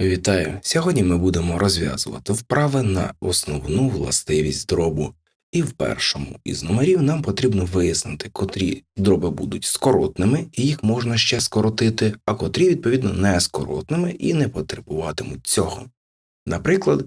Вітаю! Сьогодні ми будемо розв'язувати вправи на основну властивість дробу. І в першому із номерів нам потрібно вияснити, котрі дроби будуть скоротними, і їх можна ще скоротити, а котрі, відповідно, не скоротними і не потребуватимуть цього. Наприклад,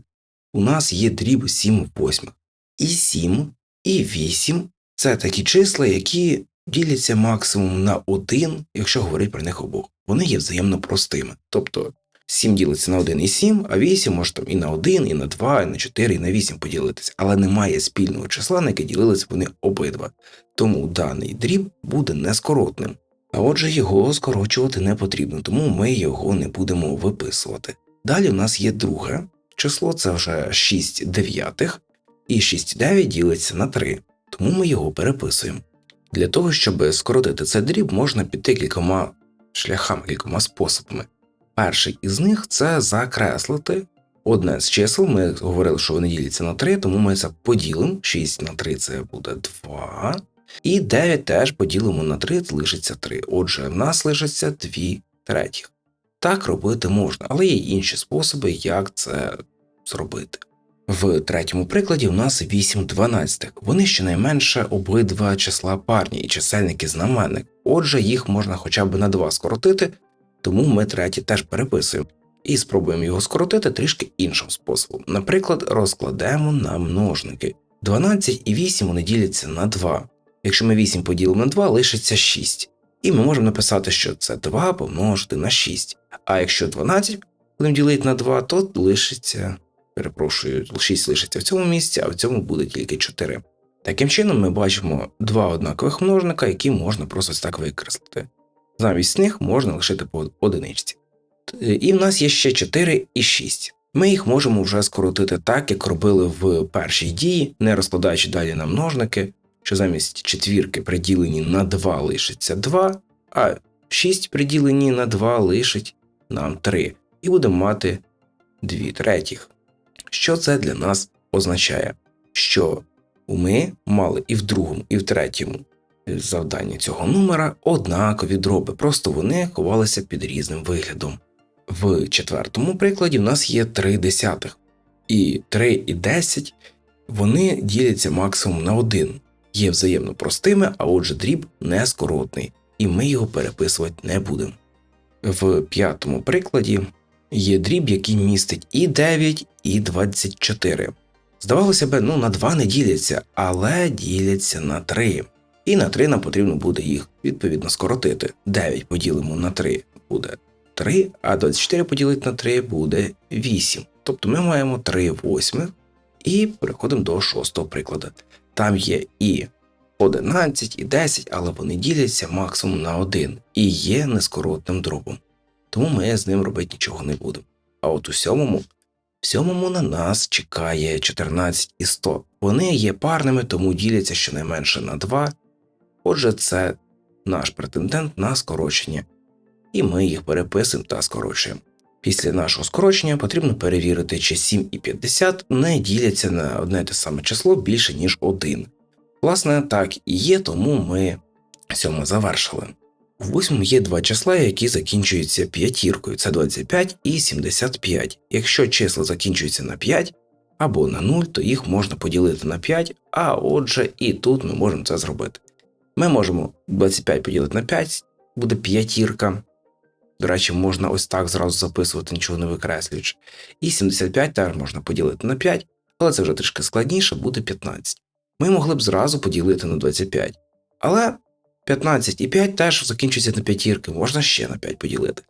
у нас є дріб 7 восьмих. І 7, і 8 це такі числа, які діляться максимум на 1, якщо говорити про них обох. Вони є взаємно простими. Тобто 7 ділиться на 1 і 7, а 8 може там і на 1, і на 2, і на 4, і на 8 поділитися, але немає спільного числа, на яке ділилися вони обидва. Тому даний дріб буде нескоротним. А отже, його скорочувати не потрібно, тому ми його не будемо виписувати. Далі у нас є друге число, це вже 6 дев'ятих, і 6 9 ділиться на 3, тому ми його переписуємо. Для того, щоб скоротити цей дріб, можна піти кількома шляхами, кількома способами. Перший із них це закреслити одне з чисел. Ми говорили, що вони діляться на 3, тому ми це поділимо. 6 на 3 це буде 2. І 9 теж поділимо на 3, лишиться 3. Отже, в нас лишиться 2 третіх. Так робити можна, але є інші способи, як це зробити. В третьому прикладі у нас 8 дванадцятих. Вони щонайменше обидва числа парні і чисельники знаменник. Отже, їх можна хоча б на 2 скоротити, тому ми третій теж переписуємо. І спробуємо його скоротити трішки іншим способом. Наприклад, розкладемо на множники. 12 і 8 вони діляться на 2. Якщо ми 8 поділимо на 2, лишиться 6. І ми можемо написати, що це 2 помножити на 6. А якщо 12 будемо ділити на 2, то лишиться, перепрошую, 6 лишиться в цьому місці, а в цьому буде тільки 4. Таким чином, ми бачимо два однакових множника, які можна просто так викреслити. Замість них можна лишити по одиничці. І в нас є ще 4 і 6. Ми їх можемо вже скоротити так, як робили в першій дії, не розкладаючи далі на множники, що замість четвірки приділені на 2 лишиться 2, а 6 приділені на 2 лишить нам 3. І будемо мати 2 третіх. Що це для нас означає? Що ми мали і в другому, і в третьому завдання цього номера однакові дроби, просто вони ховалися під різним виглядом. В четвертому прикладі в нас є 3 десятих, і 3 і 10 вони діляться максимум на 1, є взаємно простими, а отже дріб нескоротний, і ми його переписувати не будемо. В п'ятому прикладі є дріб, який містить і 9, і 24. Здавалося б, ну на 2 не діляться, але діляться на 3. І на 3 нам потрібно буде їх відповідно скоротити. 9 поділимо на 3 буде 3, а 24 поділити на 3 буде 8. Тобто ми маємо 3 восьмих і переходимо до шостого прикладу. Там є і 11, і 10, але вони діляться максимум на 1 і є нескоротним дробом. Тому ми з ним робити нічого не будемо. А от у сьомому в сьомому на нас чекає 14 і 100. Вони є парними, тому діляться щонайменше на 2 Отже, це наш претендент на скорочення, і ми їх переписуємо та скорочуємо. Після нашого скорочення потрібно перевірити, чи 7 і 50 не діляться на одне те саме число більше, ніж 1. Власне, так і є, тому ми сьому завершили. В восьмому є два числа, які закінчуються п'ятіркою, це 25 і 75. Якщо числа закінчуються на 5 або на 0, то їх можна поділити на 5, а отже, і тут ми можемо це зробити. Ми можемо 25 поділити на 5, буде п'ятірка. До речі, можна ось так зразу записувати, нічого не викреслюючи. І 75 теж можна поділити на 5, але це вже трішки складніше, буде 15. Ми могли б зразу поділити на 25. Але 15 і 5 теж закінчується на п'ятірки, можна ще на 5 поділити.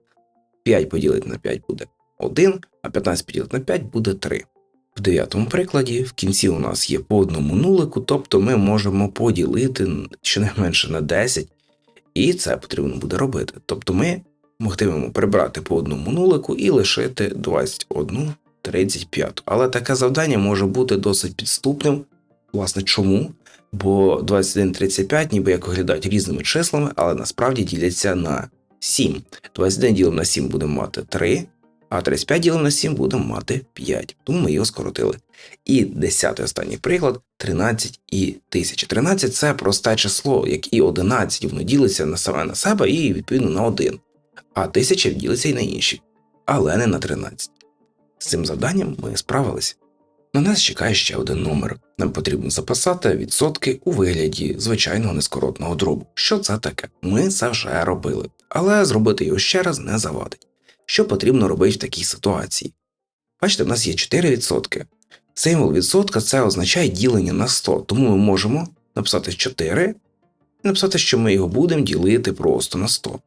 5 поділити на 5 буде 1, а 15 поділити на 5 буде 3. В дев'ятому прикладі в кінці у нас є по одному нулику, тобто ми можемо поділити щонайменше на 10, і це потрібно буде робити. Тобто ми могтимемо прибрати по одному нулику і лишити 21 35. Але таке завдання може бути досить підступним. Власне, чому? Бо 21-35 ніби як виглядають різними числами, але насправді діляться на 7. 21 ділимо на 7 будемо мати 3, а 35 ділимо на 7 будемо мати 5, тому ми його скоротили. І 10 останній приклад 13 і 1000. 13 це просте число, як і 11, воно ділиться на саме на себе і відповідно на 1, а 1000 ділиться і на інші. але не на 13. З цим завданням ми справились. На нас чекає ще один номер. Нам потрібно записати відсотки у вигляді звичайного нескоротного дробу. Що це таке? Ми це вже робили, але зробити його ще раз не завадить. Що потрібно робити в такій ситуації? Бачите, в нас є 4 відсотки. Символ відсотка це означає ділення на 100, тому ми можемо написати 4 і написати, що ми його будемо ділити просто на 100.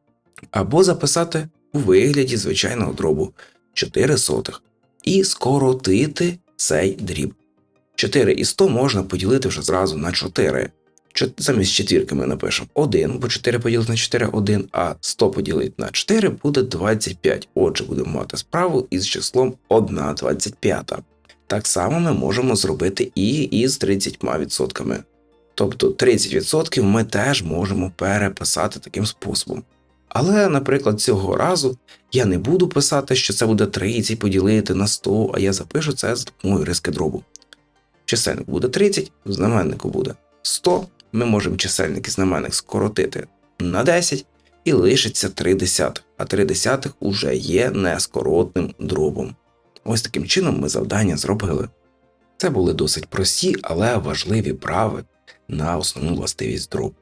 Або записати у вигляді звичайного дробу 4 сотих і скоротити цей дріб. 4 і 100 можна поділити вже зразу на 4. Замість четвірки ми напишемо 1, бо 4 поділити на 4 1, а 100 поділити на 4 буде 25. Отже, будемо мати справу із числом 1 25. Так само ми можемо зробити і із 30%. Тобто 30% ми теж можемо переписати таким способом. Але, наприклад, цього разу я не буду писати, що це буде 30 поділити на 100, а я запишу це з допомогою риски дробу. Чисельник буде 30, в знаменнику буде 100. Ми можемо чисельник і знаменник скоротити на 10 і лишиться 3 десятих, а 3 десятих уже є нескоротним дробом. Ось таким чином ми завдання зробили. Це були досить прості, але важливі прави на основну властивість дробу.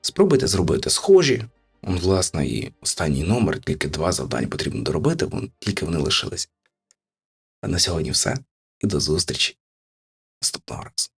Спробуйте зробити схожі. Он, власне, і останній номер, тільки два завдання потрібно доробити, вон, тільки вони лишились. А на сьогодні все. І до зустрічі наступного разу.